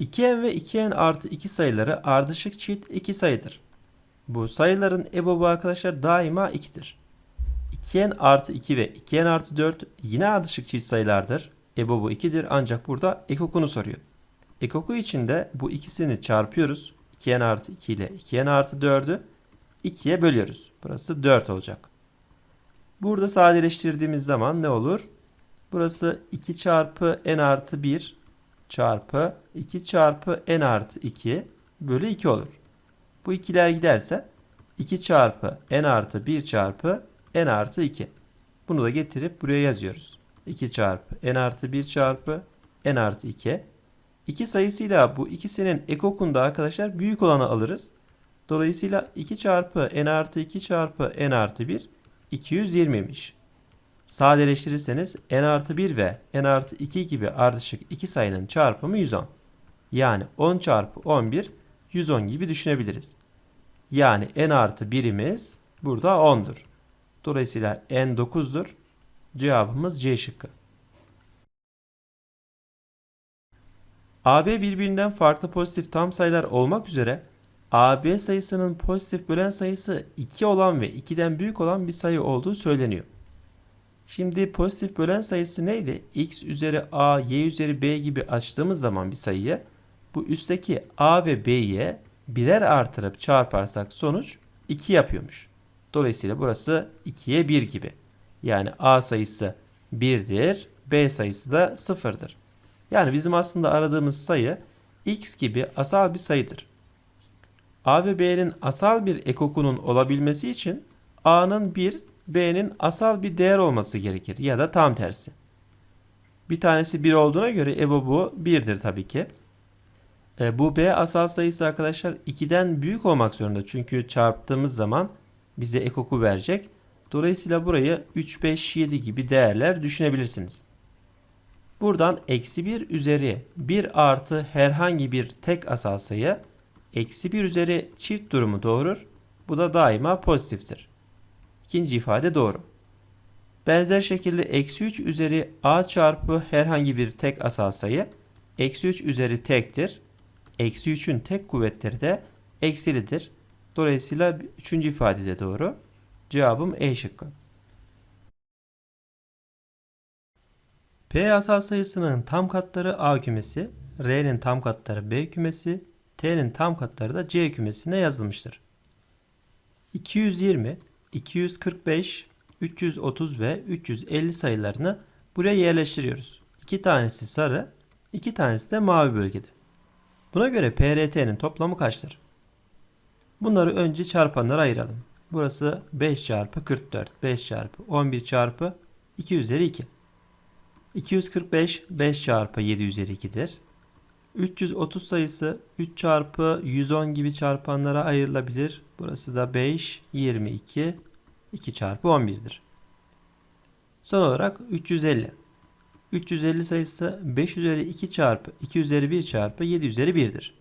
2n ve 2n artı 2 sayıları ardışık çift 2 sayıdır. Bu sayıların ebobu arkadaşlar daima 2'dir. 2n artı 2 ve 2n artı 4 yine ardışık çift sayılardır. Ebobu 2'dir ancak burada ekokunu soruyor. Ekoku için de bu ikisini çarpıyoruz. 2n artı 2 ile 2n artı 4'ü 2'ye bölüyoruz. Burası 4 olacak. Burada sadeleştirdiğimiz zaman ne olur? Burası 2 çarpı n artı 1 çarpı 2 çarpı n artı 2 bölü 2 olur. Bu ikiler giderse 2 çarpı n artı 1 çarpı n artı 2. Bunu da getirip buraya yazıyoruz. 2 çarpı n artı 1 çarpı n artı 2. 2 sayısıyla bu ikisinin ekokunda arkadaşlar büyük olanı alırız. Dolayısıyla 2 çarpı n artı 2 çarpı n artı 1 220'miş. Sadeleştirirseniz n artı 1 ve n artı 2 gibi ardışık iki sayının çarpımı 110. Yani 10 çarpı 11 110 gibi düşünebiliriz. Yani n artı 1'imiz burada 10'dur. Dolayısıyla n 9'dur. Cevabımız C şıkkı. AB birbirinden farklı pozitif tam sayılar olmak üzere AB sayısının pozitif bölen sayısı 2 olan ve 2'den büyük olan bir sayı olduğu söyleniyor. Şimdi pozitif bölen sayısı neydi? x üzeri a, y üzeri b gibi açtığımız zaman bir sayıyı bu üstteki a ve b'ye birer artırıp çarparsak sonuç 2 yapıyormuş. Dolayısıyla burası 2'ye 1 gibi. Yani a sayısı 1'dir, b sayısı da 0'dır. Yani bizim aslında aradığımız sayı x gibi asal bir sayıdır. A ve B'nin asal bir ekokunun olabilmesi için A'nın 1, B'nin asal bir değer olması gerekir ya da tam tersi. Bir tanesi 1 olduğuna göre EBO bu 1'dir tabii ki. E, bu B asal sayısı arkadaşlar 2'den büyük olmak zorunda. Çünkü çarptığımız zaman bize ekoku verecek. Dolayısıyla burayı 3, 5, 7 gibi değerler düşünebilirsiniz. Buradan eksi 1 üzeri 1 artı herhangi bir tek asal sayı eksi 1 üzeri çift durumu doğurur. Bu da daima pozitiftir. İkinci ifade doğru. Benzer şekilde eksi 3 üzeri a çarpı herhangi bir tek asal sayı eksi 3 üzeri tektir. Eksi 3'ün tek kuvvetleri de eksilidir. Dolayısıyla üçüncü ifade de doğru. Cevabım E şıkkı. P asal sayısının tam katları A kümesi, R'nin tam katları B kümesi, T'nin tam katları da C kümesine yazılmıştır. 220, 245, 330 ve 350 sayılarını buraya yerleştiriyoruz. İki tanesi sarı, iki tanesi de mavi bölgede. Buna göre PRT'nin toplamı kaçtır? Bunları önce çarpanlara ayıralım. Burası 5 çarpı 44, 5 çarpı 11 çarpı 2 üzeri 2. 245 5 çarpı 7 üzeri 2'dir. 330 sayısı 3 çarpı 110 gibi çarpanlara ayrılabilir. Burası da 5, 22, 2 çarpı 11'dir. Son olarak 350. 350 sayısı 5 üzeri 2 çarpı 2 üzeri 1 çarpı 7 üzeri 1'dir.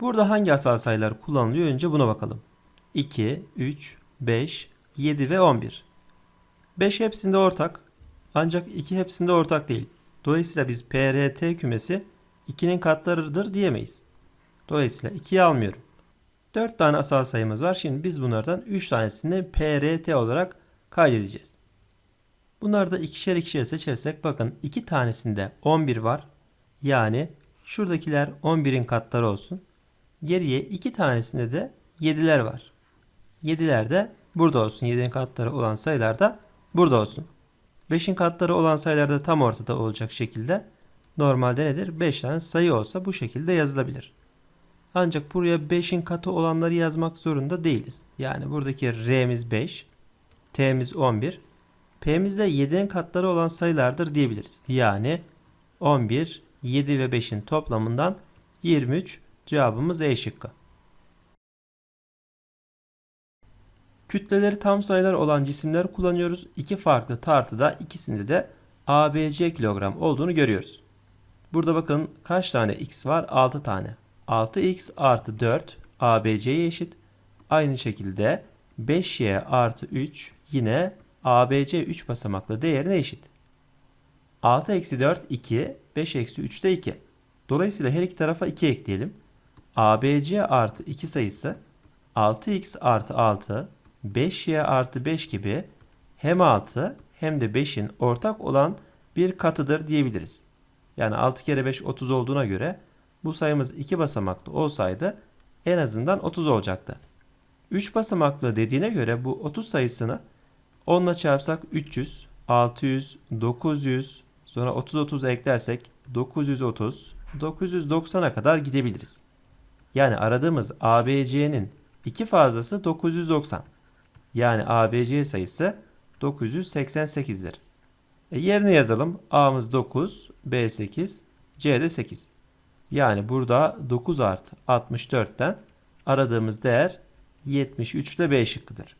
Burada hangi asal sayılar kullanılıyor önce buna bakalım. 2, 3, 5, 7 ve 11. 5 hepsinde ortak ancak 2 hepsinde ortak değil. Dolayısıyla biz PRT kümesi 2'nin katlarıdır diyemeyiz. Dolayısıyla 2'yi almıyorum. 4 tane asal sayımız var. Şimdi biz bunlardan 3 tanesini PRT olarak kaydedeceğiz. Bunları da ikişer ikişer seçersek bakın 2 tanesinde 11 var. Yani şuradakiler 11'in katları olsun. Geriye 2 tanesinde de 7'ler var. 7'ler de burada olsun. 7'nin katları olan sayılar da burada olsun. 5'in katları olan sayılar da tam ortada olacak şekilde normalde nedir? 5 tane sayı olsa bu şekilde yazılabilir. Ancak buraya 5'in katı olanları yazmak zorunda değiliz. Yani buradaki R'miz 5, T'miz 11, P'miz de 7'nin katları olan sayılardır diyebiliriz. Yani 11, 7 ve 5'in toplamından 23 cevabımız E şıkkı. Kütleleri tam sayılar olan cisimler kullanıyoruz. İki farklı tartıda ikisinde de ABC kilogram olduğunu görüyoruz. Burada bakın kaç tane x var? 6 tane. 6x artı 4 ABC'ye eşit. Aynı şekilde 5y artı 3 yine ABC 3 basamaklı değerine eşit. 6 eksi 4 2, 5 eksi 3 de 2. Dolayısıyla her iki tarafa 2 ekleyelim. ABC artı 2 sayısı 6x artı 6, 5y artı 5 gibi hem 6 hem de 5'in ortak olan bir katıdır diyebiliriz. Yani 6 kere 5 30 olduğuna göre bu sayımız 2 basamaklı olsaydı en azından 30 olacaktı. 3 basamaklı dediğine göre bu 30 sayısını 10 ile çarpsak 300, 600, 900, sonra 30 30 eklersek 930, 990'a kadar gidebiliriz. Yani aradığımız ABC'nin iki fazlası 990. Yani ABC sayısı 988'dir. E yerine yazalım. A'mız 9, B 8, C de 8. Yani burada 9 artı 64'ten aradığımız değer 73 ile B şıkkıdır.